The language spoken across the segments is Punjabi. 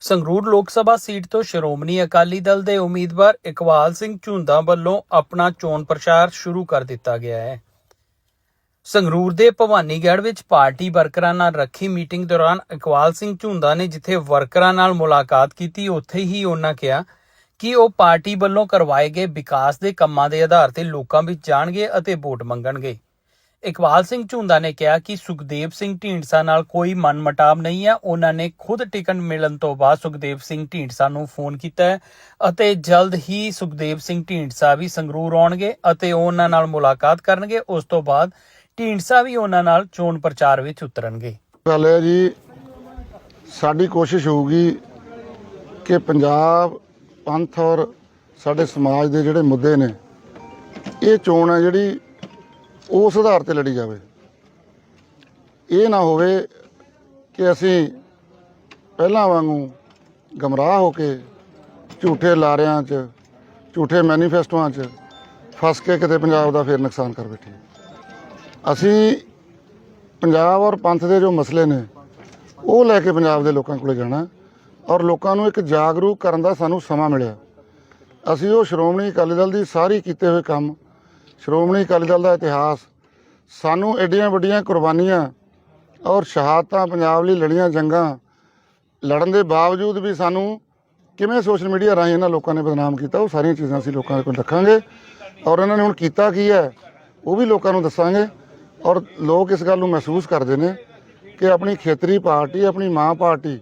ਸੰਗਰੂਰ ਲੋਕ ਸਭਾ ਸੀਟ ਤੋਂ ਸ਼੍ਰੋਮਣੀ ਅਕਾਲੀ ਦਲ ਦੇ ਉਮੀਦਵਾਰ ਇਕਬਾਲ ਸਿੰਘ ਝੁੰਦਾ ਵੱਲੋਂ ਆਪਣਾ ਚੋਣ ਪ੍ਰਚਾਰ ਸ਼ੁਰੂ ਕਰ ਦਿੱਤਾ ਗਿਆ ਹੈ। ਸੰਗਰੂਰ ਦੇ ਭਵਾਨੀਗੜ੍ਹ ਵਿੱਚ ਪਾਰਟੀ ਵਰਕਰਾਂ ਨਾਲ ਰੱਖੀ ਮੀਟਿੰਗ ਦੌਰਾਨ ਇਕਬਾਲ ਸਿੰਘ ਝੁੰਦਾ ਨੇ ਜਿੱਥੇ ਵਰਕਰਾਂ ਨਾਲ ਮੁਲਾਕਾਤ ਕੀਤੀ, ਉੱਥੇ ਹੀ ਉਹਨਾਂ ਕਿਹਾ ਕਿ ਉਹ ਪਾਰਟੀ ਵੱਲੋਂ ਕਰਵਾਏ ਗਏ ਵਿਕਾਸ ਦੇ ਕੰਮਾਂ ਦੇ ਆਧਾਰ ਤੇ ਲੋਕਾਂ ਵਿੱਚ ਜਾਣਗੇ ਅਤੇ ਵੋਟ ਮੰਗਣਗੇ। ਇਕਬਾਲ ਸਿੰਘ ਝੁੰਦਾ ਨੇ ਕਿਹਾ ਕਿ ਸੁਖਦੇਵ ਸਿੰਘ ਢੀਂਡਸਾ ਨਾਲ ਕੋਈ ਮਨਮਟਾਵ ਨਹੀਂ ਹੈ। ਉਹਨਾਂ ਨੇ ਖੁਦ ਟਿਕਟ ਮਿਲਣ ਤੋਂ ਬਾਅਦ ਸੁਖਦੇਵ ਸਿੰਘ ਢੀਂਡਸਾ ਨੂੰ ਫੋਨ ਕੀਤਾ ਅਤੇ ਜਲਦ ਹੀ ਸੁਖਦੇਵ ਸਿੰਘ ਢੀਂਡਸਾ ਵੀ ਸੰਗਰੂਰ ਆਉਣਗੇ ਅਤੇ ਉਹਨਾਂ ਨਾਲ ਮੁਲਾਕਾਤ ਕਰਨਗੇ। ਉਸ ਤੋਂ ਬਾਅਦ ਢੀਂਡਸਾ ਵੀ ਉਹਨਾਂ ਨਾਲ ਚੋਣ ਪ੍ਰਚਾਰ ਵਿੱਚ ਉਤਰਨਗੇ। ਗੱਲ ਹੈ ਜੀ, ਸਾਡੀ ਕੋਸ਼ਿਸ਼ ਹੋਊਗੀ ਕਿ ਪੰਜਾਬ, ਪੰਥ ਔਰ ਸਾਡੇ ਸਮਾਜ ਦੇ ਜਿਹੜੇ ਮੁੱਦੇ ਨੇ, ਇਹ ਚੋਣ ਹੈ ਜਿਹੜੀ ਉਸ ਆਧਾਰ ਤੇ ਲੜੀ ਜਾਵੇ। ਇਹ ਨਾ ਹੋਵੇ ਕਿ ਅਸੀਂ ਪਹਿਲਾਂ ਵਾਂਗੂ ਗਮਰਾਹ ਹੋ ਕੇ ਝੂਠੇ ਲਾਰਿਆਂ 'ਚ, ਝੂਠੇ ਮੈਨੀਫੈਸਟੋਆਂ 'ਚ ਫਸ ਕੇ ਕਿਤੇ ਪੰਜਾਬ ਦਾ ਫੇਰ ਨੁਕਸਾਨ ਕਰ ਬੈਠੇ ਅਸੀਂ ਪੰਜਾਬ ਔਰ ਪੰਥ ਦੇ ਜੋ ਮਸਲੇ ਨੇ, ਉਹ ਲੈ ਕੇ ਪੰਜਾਬ ਦੇ ਲੋਕਾਂ ਕੋਲੇ ਜਾਣਾ ਔਰ ਲੋਕਾਂ ਨੂੰ ਇੱਕ ਜਾਗਰੂਕ ਕਰਨ ਦਾ ਸਾਨੂੰ ਸਮਾਂ ਮਿਲਿਆ। ਅਸੀਂ ਉਹ ਸ਼੍ਰੋਮਣੀ ਅਕਾਲੀ ਦਲ ਦੀ ਸਾਰੀ ਕੀਤੇ ਹੋਏ ਕੰਮ ਸ਼੍ਰੋਮਣੀ ਅਕਾਲੀ ਦਲ ਦਾ ਇਤਿਹਾਸ, ਸਾਨੂੰ ਐਡੀਆਂ ਵੱਡੀਆਂ ਕੁਰਬਾਨੀਆਂ ਔਰ ਸ਼ਹਾਦਤਾਂ ਪੰਜਾਬ ਲਈ ਲੜੀਆਂ ਜੰਗਾਂ ਲੜਨ ਦੇ ਬਾਵਜੂਦ ਵੀ ਸਾਨੂੰ ਕਿਵੇਂ ਸੋਸ਼ਲ ਮੀਡੀਆ ਰਾਹੀਂ ਇਹਨਾਂ ਲੋਕਾਂ ਨੇ ਬਦਨਾਮ ਕੀਤਾ, ਉਹ ਸਾਰੀਆਂ ਚੀਜ਼ਾਂ ਅਸੀਂ ਲੋਕਾਂ ਕੋਲ ਰੱਖਾਂਗੇ ਔਰ ਇਹਨਾਂ ਨੇ ਹੁਣ ਕੀਤਾ ਕੀ ਹੈ, ਉਹ ਵੀ ਲੋਕਾਂ ਨੂੰ ਦੱਸਾਂਗੇ ਔਰ ਲੋਕ ਇਸ ਗੱਲ ਨੂੰ ਮਹਿਸੂਸ ਕਰਦੇ ਨੇ ਕਿ ਆਪਣੀ ਖੇਤਰੀ ਪਾਰਟੀ, ਆਪਣੀ ਮਾਂ ਪਾਰਟੀ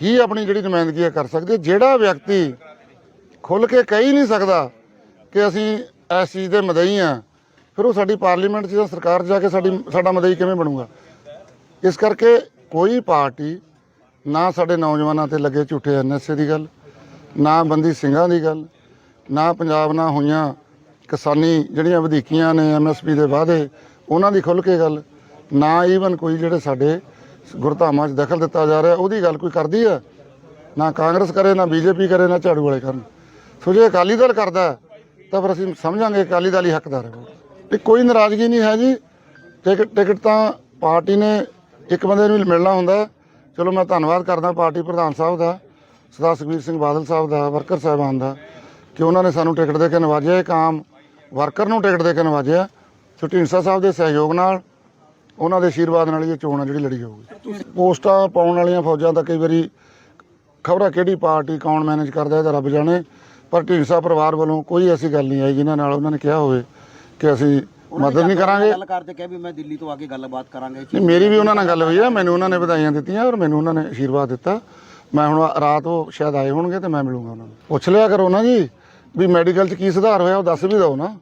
ਹੀ ਆਪਣੀ ਜਿਹੜੀ ਨੁਮਾਇੰਦਗੀ ਹੈ ਕਰ ਸਕਦੇ ਜਿਹੜਾ ਵਿਅਕਤੀ ਖੁੱਲ ਕੇ ਕਹਿ ਹੀ ਨਹੀਂ ਸਕਦਾ ਕਿ ਅਸੀਂ ਇਸ ਚੀਜ਼ ਦੇ ਮਦਈ ਆ। ਫਿਰ ਉਹ ਸਾਡੀ ਪਾਰਲੀਮੈਂਟ 'ਚ ਜਾਂ ਸਰਕਾਰ 'ਚ ਜਾ ਕੇ ਸਾਡੀ, ਸਾਡਾ ਮਦਈ ਕਿਵੇਂ ਬਣੂਗਾ? ਇਸ ਕਰਕੇ ਕੋਈ ਪਾਰਟੀ ਨਾ ਸਾਡੇ ਨੌਜਵਾਨਾਂ ਤੇ ਲੱਗੇ ਝੂਠੇ ਐਨਐਸਏ ਦੀ ਗੱਲ, ਨਾ ਬੰਦੀ ਸਿੰਘਾਂ ਦੀ ਗੱਲ, ਨਾ ਪੰਜਾਬ ਨਾਲ ਹੋਈਆਂ ਕਿਸਾਨੀ ਜਿਹੜੀਆਂ ਵਧੀਕੀਆਂ ਨੇ ਐਮਐਸਪੀ ਦੇ ਵਾਅਦੇ, ਉਹਨਾਂ ਦੀ ਖੁੱਲ ਕੇ ਗੱਲ, ਨਾ ਈਵਨ ਕੋਈ ਜਿਹੜੇ ਸਾਡੇ ਗੁਰਧਾਮਾਂ 'ਚ ਦਖਲ ਦਿੱਤਾ ਜਾ ਰਿਹਾ, ਉਹਦੀ ਗੱਲ ਕੋਈ ਕਰਦੀ ਹੈ? ਨਾ ਕਾਂਗਰਸ ਕਰੇ, ਨਾ ਬੀਜੇਪੀ ਕਰੇ, ਨਾ ਝਾੜੂ ਵਾਲੇ ਕਰਨ। ਸੋ ਜੇ ਅਕਾਲੀ ਦਲ ਕਰਦਾ ਤਾਂ ਫਿਰ ਅਸੀਂ ਸਮਝਾਂਗੇ ਅਕਾਲੀ ਦਲ ਹੀ ਹੱਕਦਾਰ ਹੈ। ਤੇ ਕੋਈ ਨਾਰਾਜ਼ਗੀ ਨਹੀਂ ਹੈ ਜੀ। ਟਿਕਟ ਟਿਕਟ ਤਾਂ ਪਾਰਟੀ ਨੇ ਇੱਕ ਬੰਦੇ ਨੂੰ ਹੀ ਮਿਲਣਾ ਹੁੰਦਾ ਚਲੋ ਮੈਂ ਧੰਨਵਾਦ ਕਰਦਾ ਪਾਰਟੀ ਪ੍ਰਧਾਨ ਸਾਹਿਬ ਦਾ, ਸਰਦਾਰ ਸੁਖਬੀਰ ਸਿੰਘ ਬਾਦਲ ਸਾਹਿਬ ਦਾ, ਵਰਕਰ ਸਾਹਿਬਾਨ ਦਾ, ਕਿ ਉਹਨਾਂ ਨੇ ਸਾਨੂੰ ਟਿਕਟ ਦੇ ਕੇ ਨਵਾਜਿਆ। ਇੱਕ ਆਮ ਵਰਕਰ ਨੂੰ ਟਿਕਟ ਦੇ ਕੇ ਨਵਾਜਿਆ। ਸੋ ਢੀਂਡਸਾ ਸਾਹਿਬ ਦੇ ਸਹਿਯੋਗ ਨਾਲ ਉਹਨਾਂ ਦੇ ਆਸ਼ੀਰਵਾਦ ਨਾਲ ਇਹ ਚੋਣ ਆ ਜਿਹੜੀ ਲੜੀ ਜਾਊਗੀ ਪੋਸਟਾਂ ਪਾਉਣ ਵਾਲੀਆਂ ਫੌਜਾਂ ਦਾ ਕਈ ਵਾਰੀ ਖਬਰਾਂ ਕਿਹੜੀ ਪਾਰਟੀ ਕੌਣ ਮੈਨੇਜ ਕਰਦਾ ਇਹਦਾ ਰੱਬ ਜਾਣੇ। ਪਰ ਢੀਂਡਸਾ ਪਰਿਵਾਰ ਵੱਲੋਂ ਕੋਈ ਐਸੀ ਗੱਲ ਨਹੀਂ ਆਈ ਜਿਨ੍ਹਾਂ ਨਾਲ ਉਹਨਾਂ ਨੇ ਕਿਹਾ ਹੋਵੇ ਕਿ ਅਸੀਂ ਮਦਦ ਨਹੀਂ ਕਰਾਂਗੇ। ਗੱਲ ਕਰਦੇ ਕਿਹਾ ਵੀ ਮੈਂ ਦਿੱਲੀ ਤੋਂ ਆ ਕੇ ਗੱਲਬਾਤ ਕਰਾਂਗੇ ਨਹੀਂ ਮੇਰੀ ਵੀ ਉਹਨਾਂ ਨਾਲ ਗੱਲ ਹੋਈ ਹੈ ਮੈਨੂੰ ਉਹਨਾਂ ਨੇ ਵਧਾਈਆਂ ਦਿੱਤੀਆਂ ਔਰ ਮੈਨੂੰ ਉਹਨਾਂ ਨੇ ਆਸ਼ੀਰਵਾਦ ਦਿੱਤਾ। ਮੈਂ ਹੁਣ ਰਾਤ ਉਹ ਸ਼ਾਇਦ ਆਏ ਹੋਣਗੇ ਤੇ ਮੈਂ ਮਿਲੂੰਗਾ ਉਹਨਾਂ ਨੂੰ। ਪੁੱਛ ਲਿਆ ਕਰੋ ਨਾ ਜੀ ਵੀ ਮੈਡੀਕਲ 'ਚ ਕੀ ਸੁਧਾਰ ਹੋਇਆ ਉਹ ਦੱਸ ਵੀ ਦਿਓ ਨਾ।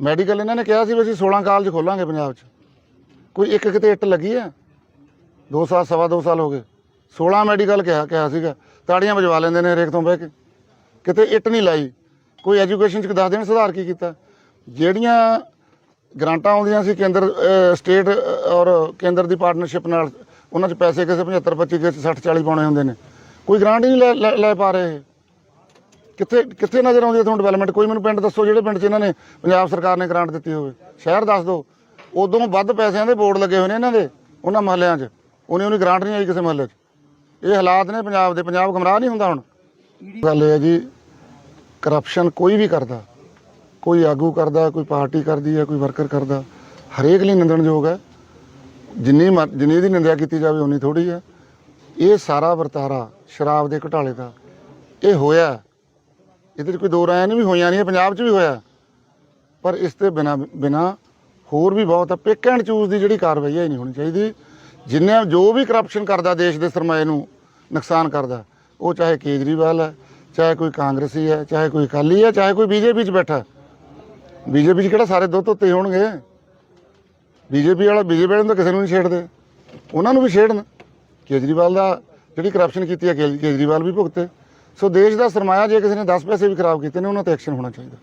ਮੈਡੀਕਲ ਇਹਨਾਂ ਨੇ ਕਿਹਾ ਸੀ ਵੀ ਅਸੀਂ 16 ਕਾਲਜ ਖੋਲਾਂਗੇ ਪੰਜਾਬ 'ਚ। ਕੋਈ ਇੱਕ ਕਿਤੇ ਇੱਟ ਲੱਗੀ ਹੈ? ਦੋ ਸਾਲ ਸਵਾ ਦੋ ਸਾਲ ਹੋ ਗਏ। 16 ਮੈਡੀਕਲ ਕਿਹਾ ਕਿਹਾ ਸੀਗਾ। ਤਾੜੀਆਂ ਵਜਵਾ ਲੈਂਦੇ ਨੇ ਹਰੇਕ ਤੋਂ ਬਹਿ ਕੇ। ਕਿਤੇ ਇੱਟ ਨਹੀਂ ਲਾਈ। ਕੋਈ ਐਜੂਕੇਸ਼ਨ 'ਚ ਦੱਸ ਦੇਣ, ਸੁਧਾਰ ਕੀ ਕੀਤਾ? ਜਿਹੜੀਆਂ ਗ੍ਰਾਂਟਾਂ ਆਉਂਦੀਆਂ ਸੀ ਕੇਂਦਰ ਸਟੇਟ ਔਰ ਕੇਂਦਰ ਦੀ ਪਾਰਟਨਰਸ਼ਿਪ ਨਾਲ, ਉਹਨਾਂ 'ਚ ਪੈਸੇ ਕਿਸੇ 75 25 ਕਿਸੇ 60 40 ਪਾਉਣੇ ਹੁੰਦੇ ਨੇ। ਕੋਈ ਗ੍ਰਾਂਟ ਹੀ ਨਹੀਂ ਲੈ- ਲੈ- ਪਾ ਰਹੇ ਇਹ। ਕਿੱਥੇ ਕਿੱਥੇ ਨਜ਼ਰ ਆਉਂਦੀ ਹੈ ਤੁਹਾਨੂੰ ਡਿਵੈਲਪਮੈਂਟ ਕੋਈ ਮੈਨੂੰ ਪਿੰਡ ਦੱਸੋ ਜਿਹੜੇ ਪਿੰਡ 'ਚ ਇਹਨਾਂ ਨੇ, ਪੰਜਾਬ ਸਰਕਾਰ ਨੇ ਗ੍ਰਾਂਟ ਦਿੱਤੀ ਹੋਵੇ। ਸ਼ਹਿਰ ਦੱਸ ਦਿਓ। ਉਦੋਂ ਵੱਧ ਪੈਸਿਆਂ ਦੇ ਬੋਰਡ ਲੱਗੇ ਹੋਏ ਨੇ ਇਹਨਾਂ ਦੇ, ਉਹਨਾਂ ਮਹੱਲਿਆਂ 'ਚ। ਉਹਨੇ ਉਹਨੀ ਗ੍ਰਾਂਟ ਨਹੀਂ ਆਈ ਕਿਸੇ ਮਹੱਲੇ 'ਚ। ਇਹ ਹਾਲਾਤ ਨੇ ਪੰਜਾਬ ਦੇ। ਪੰਜਾਬ ਗਮਰਾਹ ਨਹੀਂ ਹੁੰਦਾ ਹੁਣ। ਗੱਲ ਇਹ ਹੈ ਜੀ ਕਰਪਸ਼ਨ ਕੋਈ ਵੀ ਕਰਦਾ, ਕੋਈ ਆਗੂ ਕਰਦਾ, ਕੋਈ ਪਾਰਟੀ ਕਰਦੀ ਹੈ, ਕੋਈ ਵਰਕਰ ਕਰਦਾ, ਹਰੇਕ ਲਈ ਨਿੰਦਣਯੋਗ ਹੈ। ਜਿੰਨੀ ਮਰ- ਜਿੰਨੀ ਦੀ ਨਿੰਦਿਆ ਕੀਤੀ ਜਾਵੇ ਉਨੀ ਥੋੜੀ ਹੈ। ਇਹ ਸਾਰਾ ਵਰਤਾਰਾ ਸ਼ਰਾਬ ਦੇ ਘਟਾਲੇ ਦਾ, ਇਹ ਹੋਇਆ ਇਹਦੇ 'ਚ ਕੋਈ ਦੋ ਰਾਇ ਨਹੀਂ ਵੀ ਹੋਈਆਂ ਨਹੀਂ ਪੰਜਾਬ 'ਚ ਵੀ ਹੋਇਆ ਪਰ ਇਸ ਤੇ ਬਿਨਾ ਬਿਨਾ ਹੋਰ ਵੀ ਬਹੁਤ ਆ ਪਿਕ ਐਂਡ ਚੂਜ਼ ਦੀ ਜਿਹੜੀ ਕਾਰਵਾਈ ਹੈ, ਇਹ ਨਹੀਂ ਹੋਣੀ ਚਾਹੀਦੀ। ਜਿੰਨੇ ਜੋ ਵੀ ਕਰਪਸ਼ਨ ਕਰਦਾ ਦੇਸ਼ ਦੇ ਸਰਮਾਏ ਨੂੰ, ਨੁਕਸਾਨ ਕਰਦਾ ਉਹ ਚਾਹੇ ਕੇਜਰੀਵਾਲ ਹੈ, ਚਾਹੇ ਕੋਈ ਕਾਂਗਰਸੀ ਹੈ, ਚਾਹੇ ਕੋਈ ਅਕਾਲੀ ਹੈ, ਚਾਹੇ ਕੋਈ ਬੀਜੇਪੀ 'ਚ ਬੈਠਾ ਬੀਜੇਪੀ 'ਚ ਕਿਹੜਾ ਸਾਰੇ ਦੋ ਧੋਤੇ ਹੋਣਗੇ? ਬੀਜੇਪੀ ਵਾਲਾ, ਬੀਜੇਪੀ ਵਾਲਿਆਂ ਨੂੰ ਤਾਂ ਕਿਸੇ ਨੂੰ ਨਹੀਂ ਛੇੜਦੇ। ਉਹਨਾਂ ਨੂੰ ਵੀ ਛੇੜਨ। ਕੇਜਰੀਵਾਲ ਦਾ ਜਿਹੜੀ ਕਰਪਸ਼ਨ ਕੀਤੀ ਹੈ ਕੇਜਰੀਵਾਲ ਵੀ ਭੁਗਤੇ। ਸੋ ਦੇਸ਼ ਦਾ ਸਰਮਾਇਆ ਜੇ ਕਿਸੇ ਨੇ 10 ਪੈਸੇ ਵੀ ਖਰਾਬ ਕੀਤੇ ਨੇ, ਉਹਨਾਂ ਤੇ ਐਕਸ਼ਨ ਹੋਣਾ ਚਾਹੀਦਾ।